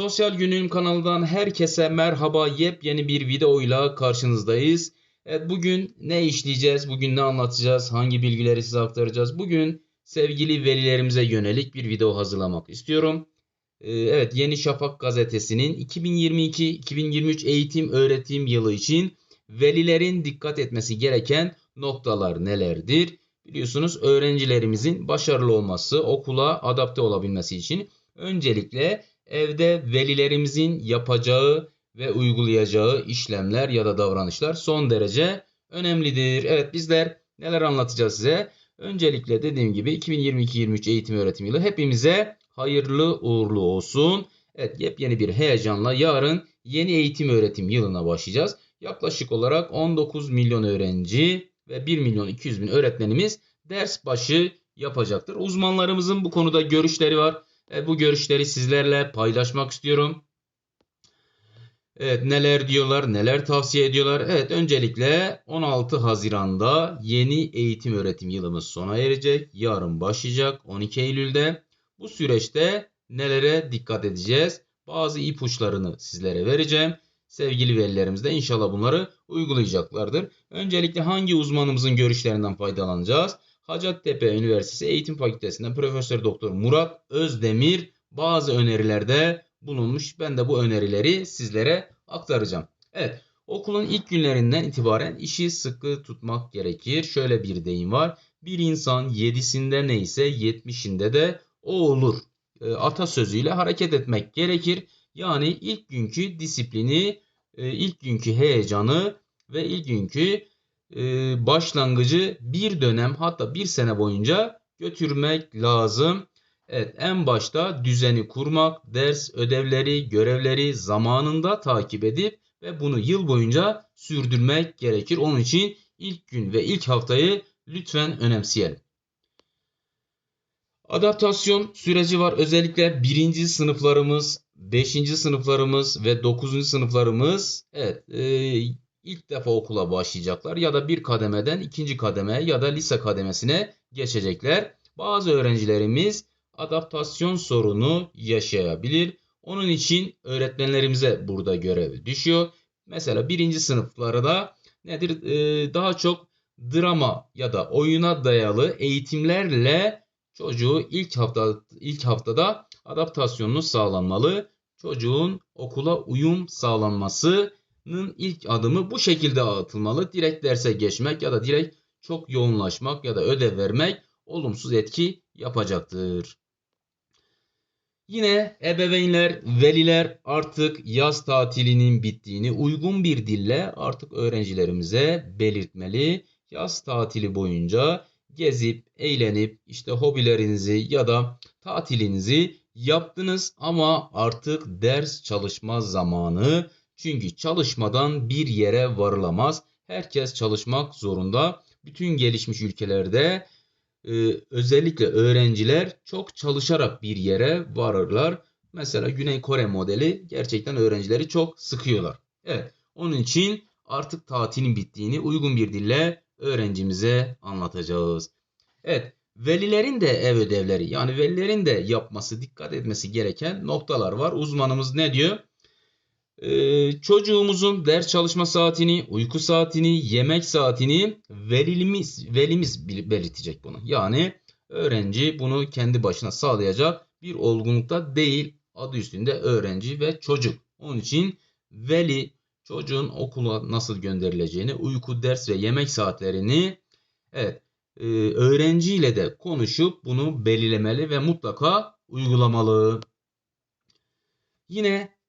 Sosyal Günlüğüm kanalından herkese merhaba. Yepyeni bir videoyla karşınızdayız. Evet, bugün ne işleyeceğiz? Bugün ne anlatacağız? Hangi bilgileri size aktaracağız? Bugün sevgili velilerimize yönelik bir video hazırlamak istiyorum. Ee, Evet, Yeni Şafak gazetesinin 2022-2023 eğitim öğretim yılı için velilerin dikkat etmesi gereken noktalar nelerdir? Biliyorsunuz öğrencilerimizin başarılı olması, okula adapte olabilmesi için öncelikle evde velilerimizin yapacağı ve uygulayacağı işlemler ya da davranışlar son derece önemlidir. Evet bizler neler anlatacağız size? Öncelikle dediğim gibi 2022-23 eğitim öğretim yılı hepimize hayırlı uğurlu olsun. Evet yepyeni bir heyecanla yarın yeni eğitim öğretim yılına başlayacağız. Yaklaşık olarak 19 milyon öğrenci ve 1 milyon 200 bin öğretmenimiz ders başı yapacaktır. Uzmanlarımızın bu konuda görüşleri var. E, bu görüşleri sizlerle paylaşmak istiyorum. Evet neler diyorlar, neler tavsiye ediyorlar. Evet öncelikle 16 Haziran'da yeni eğitim öğretim yılımız sona erecek. Yarın başlayacak 12 Eylül'de. Bu süreçte nelere dikkat edeceğiz? Bazı ipuçlarını sizlere vereceğim. Sevgili velilerimiz de inşallah bunları uygulayacaklardır. Öncelikle hangi uzmanımızın görüşlerinden faydalanacağız? Hacettepe Üniversitesi Eğitim Fakültesinden Profesör Doktor Murat Özdemir bazı önerilerde bulunmuş. Ben de bu önerileri sizlere aktaracağım. Evet, okulun ilk günlerinden itibaren işi sıkı tutmak gerekir. Şöyle bir deyim var. Bir insan yedisinde neyse yetmişinde de o olur. E, atasözüyle hareket etmek gerekir. Yani ilk günkü disiplini, e, ilk günkü heyecanı ve ilk günkü başlangıcı bir dönem hatta bir sene boyunca götürmek lazım. Evet en başta düzeni kurmak, ders ödevleri, görevleri zamanında takip edip ve bunu yıl boyunca sürdürmek gerekir. Onun için ilk gün ve ilk haftayı lütfen önemseyelim. Adaptasyon süreci var. Özellikle birinci sınıflarımız, beşinci sınıflarımız ve dokuzuncu sınıflarımız evet e, ilk defa okula başlayacaklar ya da bir kademeden ikinci kademe ya da lise kademesine geçecekler. Bazı öğrencilerimiz adaptasyon sorunu yaşayabilir. Onun için öğretmenlerimize burada görev düşüyor. Mesela birinci sınıfları da nedir? Ee, daha çok drama ya da oyuna dayalı eğitimlerle çocuğu ilk hafta ilk haftada adaptasyonunu sağlanmalı. Çocuğun okula uyum sağlanmasının ilk adımı bu şekilde atılmalı. Direkt derse geçmek ya da direkt çok yoğunlaşmak ya da ödev vermek olumsuz etki yapacaktır. Yine ebeveynler, veliler artık yaz tatilinin bittiğini uygun bir dille artık öğrencilerimize belirtmeli. Yaz tatili boyunca gezip, eğlenip işte hobilerinizi ya da tatilinizi yaptınız ama artık ders çalışma zamanı. Çünkü çalışmadan bir yere varılamaz. Herkes çalışmak zorunda. Bütün gelişmiş ülkelerde e, özellikle öğrenciler çok çalışarak bir yere varırlar. Mesela Güney Kore modeli gerçekten öğrencileri çok sıkıyorlar. Evet, onun için artık tatilin bittiğini uygun bir dille öğrencimize anlatacağız. Evet, velilerin de ev ödevleri yani velilerin de yapması, dikkat etmesi gereken noktalar var. Uzmanımız ne diyor? Ee, çocuğumuzun ders çalışma saatini, uyku saatini, yemek saatini velimiz, velimiz belirtecek bunu. Yani öğrenci bunu kendi başına sağlayacak bir olgunlukta değil. Adı üstünde öğrenci ve çocuk. Onun için veli çocuğun okula nasıl gönderileceğini, uyku, ders ve yemek saatlerini evet e, öğrenciyle de konuşup bunu belirlemeli ve mutlaka uygulamalı. Yine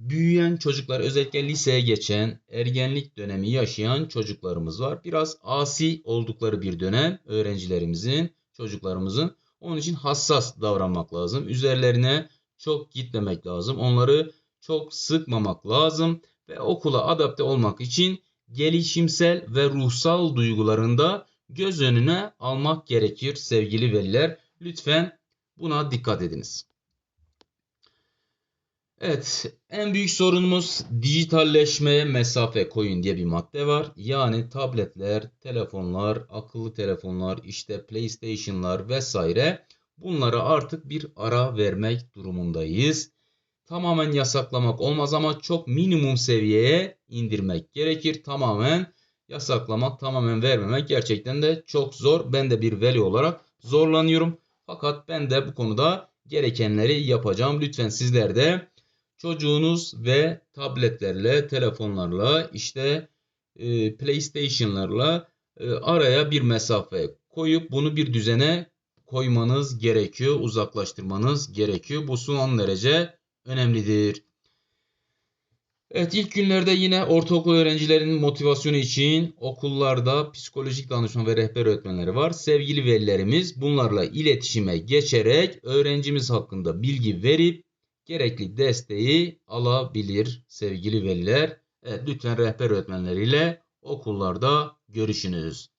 büyüyen çocuklar özellikle liseye geçen, ergenlik dönemi yaşayan çocuklarımız var. Biraz asi oldukları bir dönem öğrencilerimizin, çocuklarımızın. Onun için hassas davranmak lazım. Üzerlerine çok gitmemek lazım. Onları çok sıkmamak lazım ve okula adapte olmak için gelişimsel ve ruhsal duygularında göz önüne almak gerekir sevgili veliler. Lütfen buna dikkat ediniz. Evet, en büyük sorunumuz dijitalleşmeye mesafe koyun diye bir madde var. Yani tabletler, telefonlar, akıllı telefonlar, işte PlayStation'lar vesaire bunlara artık bir ara vermek durumundayız. tamamen yasaklamak olmaz ama çok minimum seviyeye indirmek gerekir. Tamamen yasaklamak, tamamen vermemek gerçekten de çok zor. Ben de bir veli olarak zorlanıyorum. Fakat ben de bu konuda gerekenleri yapacağım. Lütfen sizler de çocuğunuz ve tabletlerle, telefonlarla, işte e, PlayStation'larla e, araya bir mesafe koyup bunu bir düzene koymanız gerekiyor, uzaklaştırmanız gerekiyor. Bu son derece önemlidir. Evet ilk günlerde yine ortaokul öğrencilerinin motivasyonu için okullarda psikolojik danışman ve rehber öğretmenleri var. Sevgili velilerimiz bunlarla iletişime geçerek öğrencimiz hakkında bilgi verip gerekli desteği alabilir sevgili veliler. Evet, lütfen rehber öğretmenleriyle okullarda görüşünüz.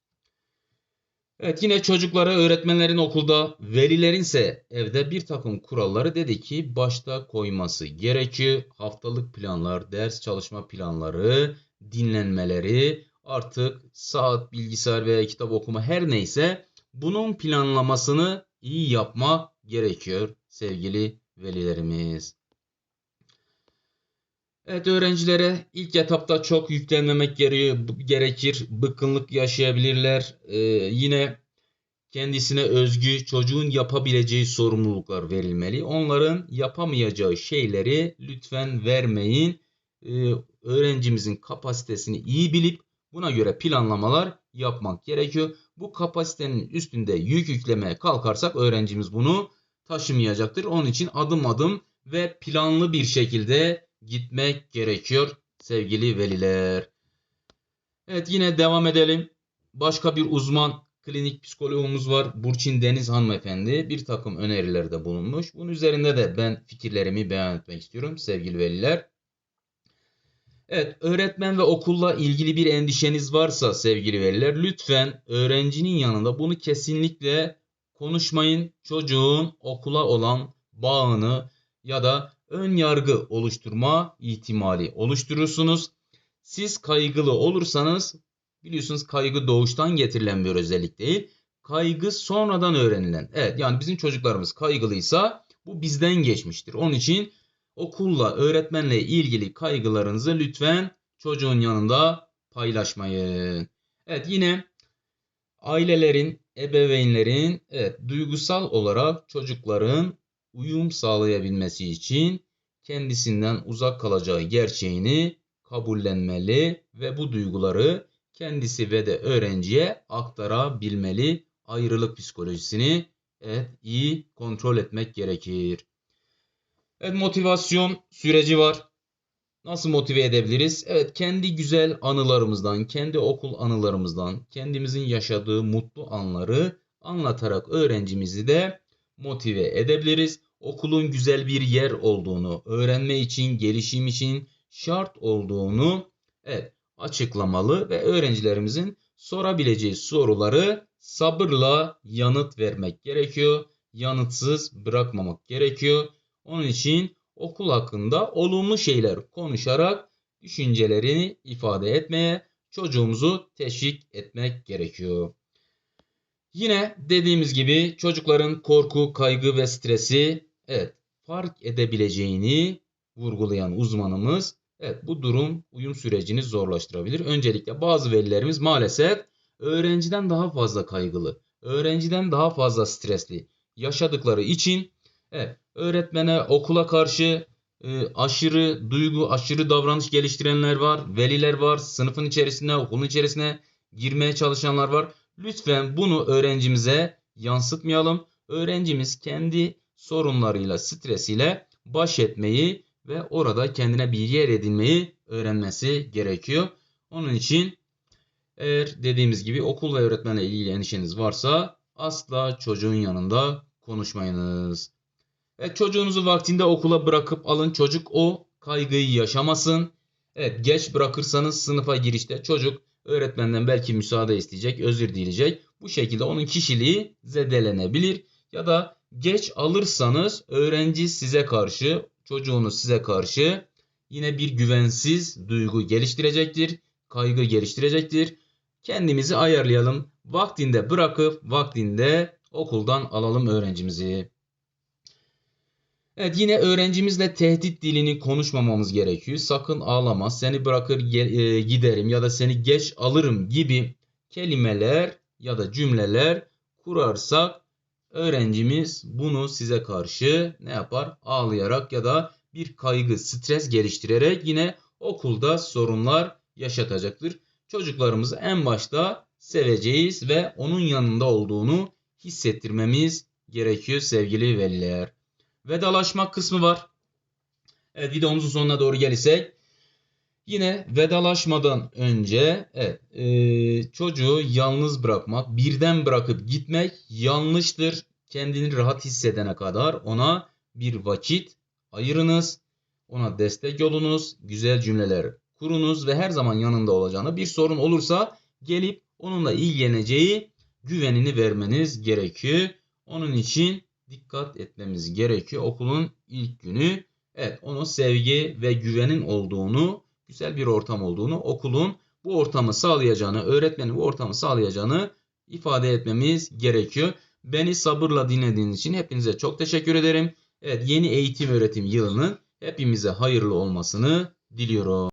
Evet yine çocuklara öğretmenlerin okulda, velilerin ise evde bir takım kuralları dedi ki başta koyması gerekiyor. Haftalık planlar, ders çalışma planları, dinlenmeleri, artık saat, bilgisayar veya kitap okuma her neyse bunun planlamasını iyi yapma gerekiyor sevgili velilerimiz. Evet öğrencilere ilk etapta çok yüklenmemek gerekir. Bıkkınlık yaşayabilirler. Ee, yine kendisine özgü çocuğun yapabileceği sorumluluklar verilmeli. Onların yapamayacağı şeyleri lütfen vermeyin. Ee, öğrencimizin kapasitesini iyi bilip buna göre planlamalar yapmak gerekiyor. Bu kapasitenin üstünde yük yüklemeye kalkarsak öğrencimiz bunu taşımayacaktır. Onun için adım adım ve planlı bir şekilde gitmek gerekiyor sevgili veliler. Evet yine devam edelim. Başka bir uzman klinik psikologumuz var. Burçin Deniz hanımefendi bir takım önerilerde bulunmuş. Bunun üzerinde de ben fikirlerimi beyan etmek istiyorum sevgili veliler. Evet, öğretmen ve okulla ilgili bir endişeniz varsa sevgili veliler lütfen öğrencinin yanında bunu kesinlikle konuşmayın. Çocuğun okula olan bağını ya da ön yargı oluşturma ihtimali oluşturursunuz. Siz kaygılı olursanız biliyorsunuz kaygı doğuştan getirilen bir özellik değil. Kaygı sonradan öğrenilen. Evet yani bizim çocuklarımız kaygılıysa bu bizden geçmiştir. Onun için okulla, öğretmenle ilgili kaygılarınızı lütfen çocuğun yanında paylaşmayın. Evet yine ailelerin, ebeveynlerin evet, duygusal olarak çocukların uyum sağlayabilmesi için kendisinden uzak kalacağı gerçeğini kabullenmeli ve bu duyguları kendisi ve de öğrenciye aktarabilmeli. Ayrılık psikolojisini evet, iyi kontrol etmek gerekir. Evet motivasyon süreci var. Nasıl motive edebiliriz? Evet kendi güzel anılarımızdan, kendi okul anılarımızdan, kendimizin yaşadığı mutlu anları anlatarak öğrencimizi de motive edebiliriz. Okulun güzel bir yer olduğunu, öğrenme için, gelişim için şart olduğunu evet, açıklamalı ve öğrencilerimizin sorabileceği soruları sabırla yanıt vermek gerekiyor. Yanıtsız bırakmamak gerekiyor. Onun için okul hakkında olumlu şeyler konuşarak düşüncelerini ifade etmeye, çocuğumuzu teşvik etmek gerekiyor. Yine dediğimiz gibi çocukların korku, kaygı ve stresi evet fark edebileceğini vurgulayan uzmanımız evet bu durum uyum sürecini zorlaştırabilir. Öncelikle bazı velilerimiz maalesef öğrenciden daha fazla kaygılı, öğrenciden daha fazla stresli yaşadıkları için evet öğretmene, okula karşı e, aşırı duygu, aşırı davranış geliştirenler var, veliler var, sınıfın içerisine, okulun içerisine girmeye çalışanlar var. Lütfen bunu öğrencimize yansıtmayalım. Öğrencimiz kendi sorunlarıyla, stresiyle baş etmeyi ve orada kendine bir yer edinmeyi öğrenmesi gerekiyor. Onun için eğer dediğimiz gibi okul ve öğretmenle ilgili endişeniz varsa asla çocuğun yanında konuşmayınız. Evet, çocuğunuzu vaktinde okula bırakıp alın. Çocuk o kaygıyı yaşamasın. Evet geç bırakırsanız sınıfa girişte çocuk öğretmenden belki müsaade isteyecek, özür dileyecek. Bu şekilde onun kişiliği zedelenebilir. Ya da geç alırsanız öğrenci size karşı, çocuğunuz size karşı yine bir güvensiz duygu geliştirecektir. Kaygı geliştirecektir. Kendimizi ayarlayalım. Vaktinde bırakıp vaktinde okuldan alalım öğrencimizi. Evet yine öğrencimizle tehdit dilini konuşmamamız gerekiyor. Sakın ağlama, seni bırakır e, giderim ya da seni geç alırım gibi kelimeler ya da cümleler kurarsak öğrencimiz bunu size karşı ne yapar? Ağlayarak ya da bir kaygı, stres geliştirerek yine okulda sorunlar yaşatacaktır. Çocuklarımızı en başta seveceğiz ve onun yanında olduğunu hissettirmemiz gerekiyor sevgili veliler. Vedalaşma kısmı var. Evet videomuzun sonuna doğru gelirsek. Yine vedalaşmadan önce evet, e, çocuğu yalnız bırakmak, birden bırakıp gitmek yanlıştır. Kendini rahat hissedene kadar ona bir vakit ayırınız. Ona destek olunuz, güzel cümleler kurunuz ve her zaman yanında olacağını bir sorun olursa gelip onunla ilgileneceği güvenini vermeniz gerekiyor. Onun için dikkat etmemiz gerekiyor. Okulun ilk günü evet onun sevgi ve güvenin olduğunu, güzel bir ortam olduğunu, okulun bu ortamı sağlayacağını, öğretmenin bu ortamı sağlayacağını ifade etmemiz gerekiyor. Beni sabırla dinlediğiniz için hepinize çok teşekkür ederim. Evet yeni eğitim öğretim yılının hepimize hayırlı olmasını diliyorum.